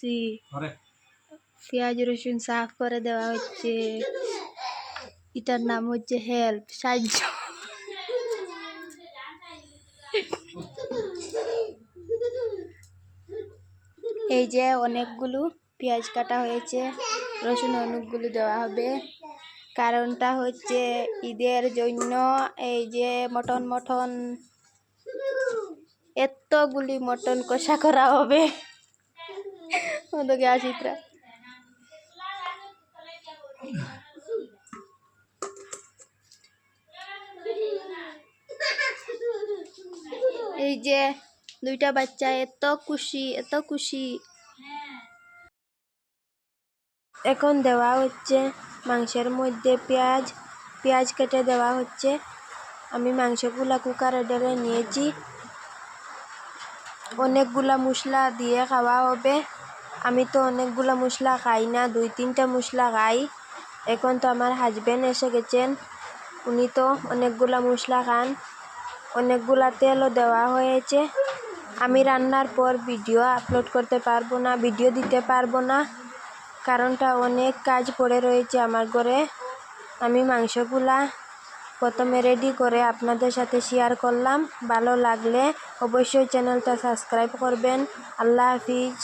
করছি পেঁয়াজ রসুন সাফ করে দেওয়া হচ্ছে এটার নাম হচ্ছে হেল্প সাহায্য এই যে অনেকগুলো পেঁয়াজ কাটা হয়েছে রসুন অনেকগুলো দেওয়া হবে। কারণটা হচ্ছে ঈদের জন্য এই যে মটন মটন এতগুলি মটন কষা করা হবে। ওদিকে আসিত্রা এই যে দুইটা বাচ্চা এত খুশি এত খুশি এখন দেওয়া হচ্ছে মাংসের মধ্যে পেঁয়াজ। পেঁয়াজ কেটে দেওয়া হচ্ছে। আমি মাংসগুলা কুকারে ঢেলে নিয়েছি। অনেকগুলা মশলা দিয়ে খাওয়া হবে। আমি তো অনেকগুলা মশলা খাই না, দুই তিনটা মশলা খাই। এখন তো আমার হাজব্যান্ড এসে গেছেন। উনি তো অনেকগুলা মশলা খান। অনেকগুলা তেলও দেওয়া হয়েছে। আমি রান্নার পর ভিডিও আপলোড করতে পারব না ভিডিও দিতে পারব না। কারণটা অনেক কাজ পড়ে রয়েছে আমার ঘরে। আমি মাংসগুলা প্রথমে রেডি করে আপনাদের সাথে শেয়ার করলাম। ভালো লাগলে অবশ্যই চ্যানেলটা সাবস্ক্রাইব করবেন। আল্লাহ হাফিজ।